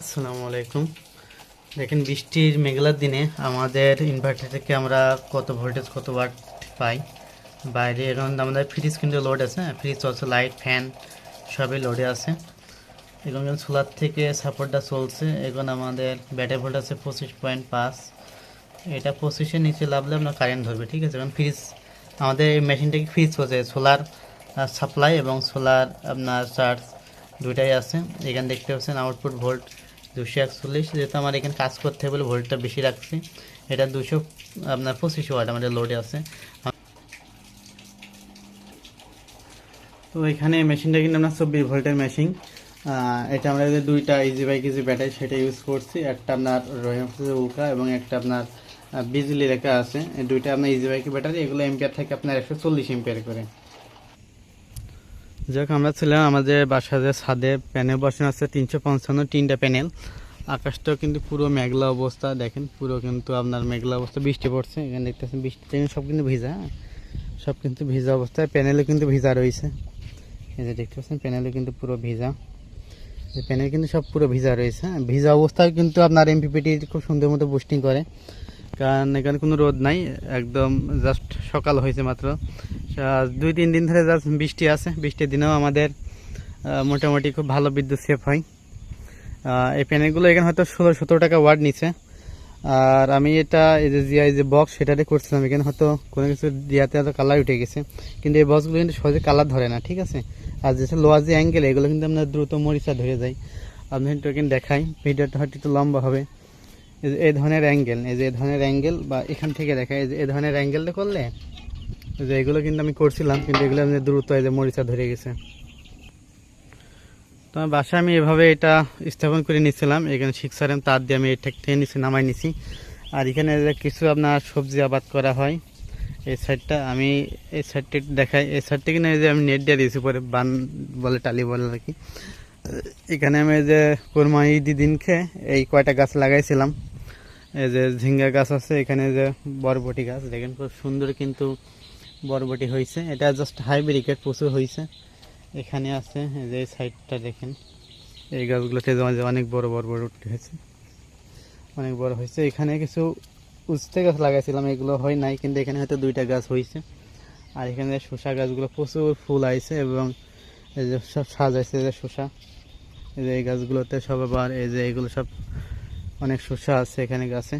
আসসালামু আলাইকুম। দেখেন, বৃষ্টির মেঘলার দিনে আমাদের ইনভার্টার থেকে আমরা কত ভোল্টেজ কত ওয়াট পাই। বাইরে এখন আমাদের ফ্রিজ কিন্তু লোড আছে ফ্রিজ চলছে লাইট ফ্যান সবই লোডে আছে। এখন সোলার থেকে সাপোর্টটা চলছে। এখন আমাদের ব্যাটারি ভোল্ট আছে পঁচিশ পয়েন্ট পাঁচ। এটা পঁচিশের নিচে লাভলে আপনার কারেন্ট ধরবে, ঠিক আছে? কারণ ফ্রিজ আমাদের এই মেশিনটাকে ফ্রিজ চলছে সোলার সাপ্লাই এবং সোলার আপনার চার্জ দুইটাই আছে। এখানে দেখতে পাচ্ছেন আউটপুট ভোল্ট দুশো একচল্লিশ। যেহেতু আমার এখানে কাজ করতে হবে বলে ভোল্টটা বেশি রাখছি, এটা দুশো আপনার পঁচিশ ওয়াট আমাদের লোডে আছে। তো এখানে মেশিনটা কিন্তু আপনার চব্বিশ ভোল্টের মেশিন এটা আমরা যে দুইটা ইজি বাই কেজি ব্যাটারি সেটা ইউজ করছি। একটা আপনার রহিম উকা এবং একটা আপনার বিজলি লেখা আছে। দুইটা আপনার ইজি বাইক ব্যাটারি এগুলো এম্পিয়ার থাকে আপনার একশো চল্লিশ এম্পিয়ার করে। যাক, আমরা ছিলাম আমাদের বাসায় যে ছাদে, প্যানেল বসানো আছে, তিনশো পঞ্চান্ন তিনটা প্যানেল আকাশটাও কিন্তু পুরো মেঘলা অবস্থা, দেখেন, পুরো কিন্তু আপনার মেঘলা অবস্থা, বৃষ্টি পড়ছে, এখানে দেখতেছেন বৃষ্টি সব কিন্তু ভিজা হ্যাঁ? সব কিন্তু ভিজা অবস্থায়, প্যানেলও কিন্তু ভিজা রয়েছে এই যে দেখতে পাচ্ছেন, প্যানেলও কিন্তু পুরো ভিজা প্যানেল কিন্তু সব পুরো ভিজা রয়েছে হ্যাঁ? ভিজা অবস্থায় কিন্তু আপনার এমপিপিটি খুব সুন্দর মতো বুস্টিং করে কারণ এখানে কোনো রোদ নাই, একদম জাস্ট সকাল হয়েছে মাত্র। দুই, তিন দিন ধরে জাস্ট বৃষ্টি আছে, বৃষ্টির দিনেও আমাদের মোটামুটি খুব ভালো বিদ্যুৎ সেভ হয়। এই প্যানেলগুলো এখানে হয়তো ষোলো, সতেরো টাকা ওয়ার্ড নিচ্ছে। আর আমি এটা, এই যে জিআই যে বক্স সেটাতে করছিলাম, এখানে হয়তো কোনো কিছু দিয়াতে হয়তো কালার উঠে গেছে। কিন্তু এই বক্সগুলো কিন্তু সহজে কালার ধরে না, ঠিক আছে? আর যেসব লোয়ার যে অ্যাঙ্গেল এগুলো কিন্তু আপনার দ্রুত মরিচা ধরে যায় আপনি একটু এখানে দেখাই, ভিডিওটা হয়তো একটু লম্বা হবে। এই ধরনের অ্যাঙ্গেল, এই যে এই ধরনের অ্যাঙ্গেল বা এখান থেকে দেখা, এই যে এই ধরনের অ্যাঙ্গেলটা করলে যে এগুলো কিন্তু আমি করছিলাম, কিন্তু এগুলো আমি দ্রুত এই যে মরিচা ধরে গেছে। তো আমার বাসায় আমি এভাবে এটা স্থাপন করে নিচ্ছিলাম এখানে শিক্ষারেম তার দিয়ে আমি এটা টেনে নিচ্ছি নামাই নিছি। আর এখানে কিছু আপনার সবজি আবাদ করা হয়, এই সাইডটা আমি এই সাইডটা দেখাই, এই সাইডটা এই যে আমি নেট দিয়ে দিয়েছি, পরে বান বলে টালি বলে আর কি। এখানে আমি যে কোরমা ঈদি দিনকে এই কয়টা গাছ লাগাইছিলাম এই যে ঝিঙ্গা গাছ আছে, এখানে যে বরবটি গাছ, দেখেন খুব সুন্দর কিন্তু বরবটি হয়েছে। এটা জাস্ট হাইব্রিকেট প্রচুর হয়েছে। এখানে আছে, এই যে সাইডটা দেখেন। এই গাছগুলোতে অনেক বড় বড় বরবটি হয়েছে অনেক বড় হয়েছে। এখানে কিছু উস্তে গাছ লাগাইছিলাম, এগুলো হয় নাই, কিন্তু এখানে হয়তো দুইটা গাছ হয়েছে। আর এখানে যে শসা গাছগুলো প্রচুর ফুল আইছে এবং এই যে সব সাজাইছে যে শসা। এই যে এই গাছগুলোতে সব আবার, এই যে এগুলো সব অনেক শসা আছে এখানে গাছে।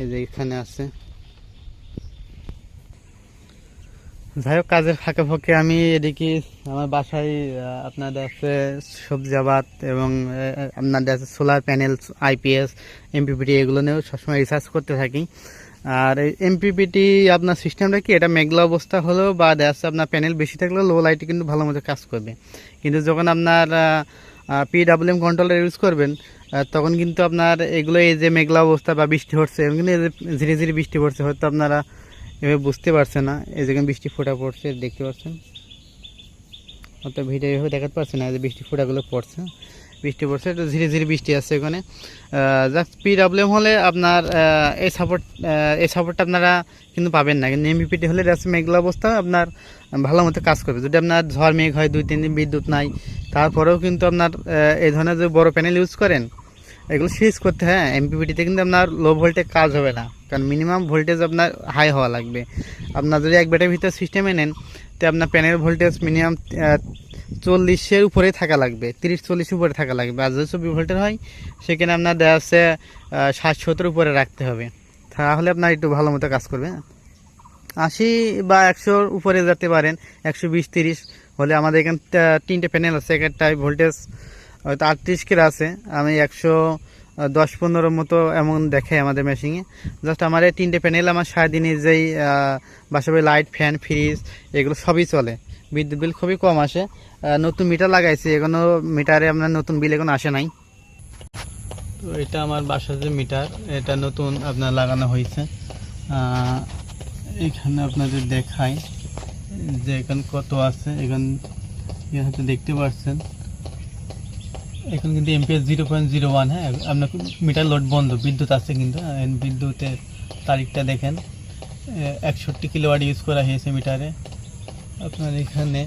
এই যে এখানে আছে। যাই হোক, কাজের ফাঁকে ফাঁকে আমি এদিকে আমার বাসায় আপনাদের আছে সবজি আবাদ এবং আপনাদের আছে সোলার প্যানেল আইপিএস এমপিপিটি এগুলো নিয়েও সবসময় রিসার্চ করতে থাকি। আর এমপিপিটি আপনার সিস্টেমটা কি? এটা মেঘলা অবস্থা হলেও বা দেখা আপনার প্যানেল বেশি থাকলেও লো লাইটে কিন্তু ভালো মতো কাজ করবে। কিন্তু যখন আপনার পিডাব্লিউএম কন্ট্রোলার ইউজ করবেন তখন কিন্তু আপনার এগুলো এই যে মেঘলা অবস্থা বা বৃষ্টি হচ্ছে কিন্তু ধীরে ধীরে বৃষ্টি পড়ছে, হয়তো আপনারা এভাবে বুঝতে পারছে না। এই যেখানে বৃষ্টি ফোঁটা পড়ছে, দেখতে পাচ্ছেন। অত ভিডিও এভাবে দেখাতে পারছে না যে বৃষ্টি ফোঁটাগুলো পড়ছে। বৃষ্টি পড়ছে, একটু ধীরে ধীরে বৃষ্টি আসছে ওখানে। জাস্ট পিডাব্লিউএম হলে আপনার এই সাপোর্ট এই সাপোর্টটা আপনারা কিন্তু পাবেন না। কিন্তু এমবিপিটি হলে জাস্ট মেঘলা অবস্থা, আপনার ভালো মতো কাজ করবে। যদি আপনার ঝড় মেঘ হয়, দুই তিন দিন বিদ্যুৎ নাই, তারপরেও কিন্তু আপনার এই ধরনের যে বড় প্যানেল ইউজ করেন এগুলো সুইচ করতে হ্যাঁ এমপিপিটিতে কিন্তু আপনার লো ভোল্টেজ কাজ হবে না। কারণ মিনিমাম ভোল্টেজ আপনার হাই হওয়া লাগবে। আপনার যদি এক ব্যাটারির ভিতরে সিস্টেমে নেন, তো আপনার প্যানেল ভোল্টেজ মিনিমাম চল্লিশের উপরে থাকা লাগবে, তিরিশ চল্লিশ উপরে থাকা লাগবে। আর যদি চব্বিশ ভোল্টের হয়, সেখানে আপনার দেখা যাচ্ছে ষাট সত্তর উপরে রাখতে হবে। তাহলে আপনার একটু ভালো মতো কাজ করবে হ্যাঁ। আশি বা একশোর উপরে যেতে পারেন, একশো বিশ, তিরিশ হলে আমাদের এখানে তিনটে প্যানেল আছে একটাই ভোল্টেজ হয়তো আটত্রিশ আছে। আমি একশো দশ পনেরো মতো এমন দেখে আমাদের মেশিনে জাস্ট আমার এই তিনটে প্যানেল আমার সারাদিনে যেই বাসাবে লাইট ফ্যান ফ্রিজ এগুলো সবই চলে। বিদ্যুৎ বিল খুবই কম আসে। নতুন মিটার লাগাইছি, এখনও মিটারে আপনার নতুন বিল এখন আসে নাই। তো এটা আমার বাসার যে মিটার এটা নতুন আপনার লাগানো হয়েছে। এখানে আপনাদের দেখাই যে এখানে কত আছে। এখানে এখানে হয়তো দেখতে পাচ্ছেন এখন কিন্তু amps zero point zero one হ্যাঁ? আপনার মিটার লোড বন্ধ, বিদ্যুৎ আছে কিন্তু বিদ্যুতের তারিখটা দেখেন। একষট্টি কিলোওয়াট ইউজ করা হয়েছে মিটারে আপনার এখানে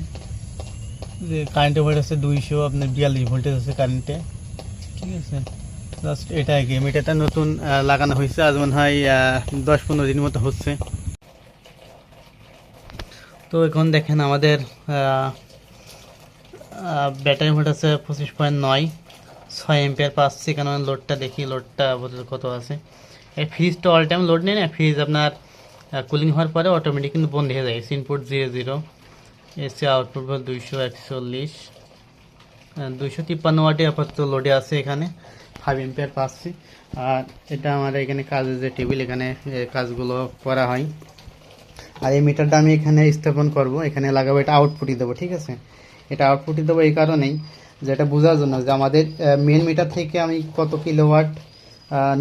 যে কারেন্টের ভোল্টেজ আছে দুইশো, আপনার বিয়াল্লিশ ভোল্টেজ আছে কারেন্টে ঠিক আছে? জাস্ট এটা কি মিটারটা নতুন লাগানো হয়েছে। আজ মনে হয় দশ পনেরো দিন মতো হচ্ছে। তো এখন দেখেন আমাদের ব্যাটারি ভোল্ট আছে পঁচিশ পয়েন্ট নয়, ছয় এম্পিয়ার পাচ্ছি কেন লোডটা দেখি লোডটা কত আছে। এই ফ্রিজটা অল টাইম লোড নেই না ফ্রিজ আপনার কুলিং হওয়ার পরে অটোমেটিক কিন্তু বন্ধ হয়ে যায়। Input zero zero AC output বল দুইশো একচল্লিশ দুইশো তিপ্পান্ন ওয়াটে আপাতত লোডে আছে এখানে ফাইভ এম্পিয়ার পাচ্ছি আর এটা আমার এখানে কাজের যে টেবিল এখানে কাজগুলো করা হয়। আর এই মিটারটা আমি এখানে স্থাপন করব, এখানে লাগাবো, এটা আউটপুটই দেবো, ঠিক আছে? এটা আউটপুটই দেবো এই কারণেই, যে এটা বোঝার জন্য যে আমাদের মেন মিটার থেকে আমি কত কিলোওয়াট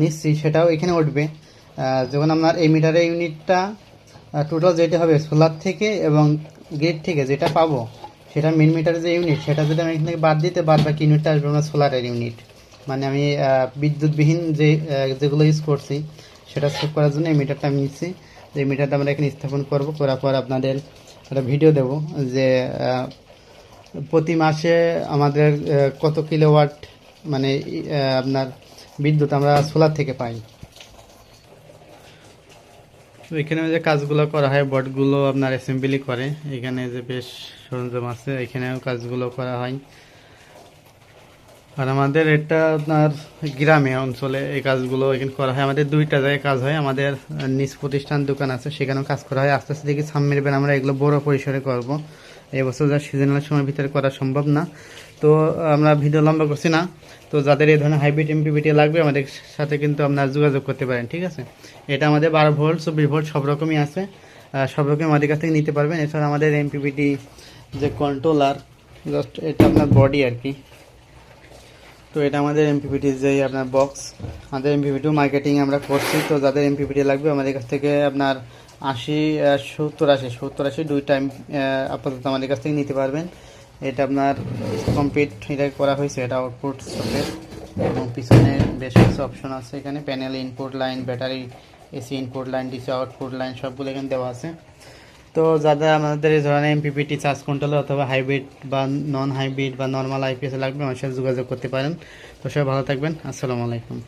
নিচ্ছি সেটাও এখানে উঠবে। যখন আপনার এই মিটারের ইউনিটটা টোটাল যেটা হবে সোলার থেকে এবং গ্রিড থেকে যেটা পাবো, সেটা মেন মিটারের যে ইউনিট সেটা যদি আমি এখান থেকে বাদ দিতে বাদ বাকি ইউনিটটা আসবে আমার সোলারের ইউনিট মানে আমি বিদ্যুৎবিহীন যে যেগুলো ইউজ করছি, সেটা সেভ করার জন্য এই মিটারটা আমি নিচ্ছি। যে মিটারটা আমরা এখানে স্থাপন করব, করার পর আপনাদের একটা ভিডিও দেব যে প্রতি মাসে আমাদের কত কিলোওয়াট মানে আপনার বিদ্যুৎ আমরা সোলার থেকে পাই। এখানে যে কাজগুলো করা হয়, বটগুলো আপনার অ্যাসেম্বলি করে। এখানে যে বেশ সরঞ্জাম আছে, এখানেও কাজগুলো করা হয়। আর আমাদের এটা আপনার গ্রামে, অঞ্চলে এই কাজগুলো এখানে করা হয়। আমাদের দুইটা জায়গায় কাজ হয়। আমাদের নিজ প্রতিষ্ঠান দোকান আছে, সেখানেও কাজ করা হয়। আস্তে আস্তে দেখি সামনের বার আমরা এগুলো বড় পরিসরে করব। এই বছর যা সিজনাল সময়ের ভিতরে করা সম্ভব না। তো, আমরা ভিডিও লম্বা করছি না। তো, যাদের এই ধরনের হাইব্রিড এমপিবিটি লাগবে, আমাদের সাথে কিন্তু আপনারা যোগাযোগ করতে পারেন, ঠিক আছে? এটা আমাদের বারো ভোল্ট চব্বিশ ভোল্ট সব রকমই আছে। সব রকম আমাদের কাছ থেকে নিতে পারবেন। এছাড়া আমাদের এমপিবিটি যে কন্ট্রোলার জাস্ট এটা আপনার বডি আর কি। তো, এটা আমাদের এমপিপিটি যে আপনার বক্স আমাদের এমপিপিটিও মার্কেটিং আমরা করছি। তো, যাদের এমপিপিটি লাগবে, আমাদের কাছ থেকে আপনার আশি সত্তর আশি সত্তর আশি দুই টাইম আপাতত আমাদের কাছ থেকে নিতে পারবেন। এটা আপনার কমপ্লিট এটা করা হয়েছে, এটা আউটপুট সকেট এবং পিছনে বেশ কিছু অপশন আছে এখানে। Panel input line battery AC input line DC output line সবগুলো এখানে দেওয়া আছে। তো যাদের আমাদের এই ধরনের এমপিপিটি চার্জ কন্ট্রোল অথবা হাইব্রিড বা নন হাইব্রিড বা নর্মাল আইপিএস লাগবে, আমার সাথে যোগাযোগ করতে পারেন। তো সবাই ভালো থাকবেন। আসসালামু আলাইকুম।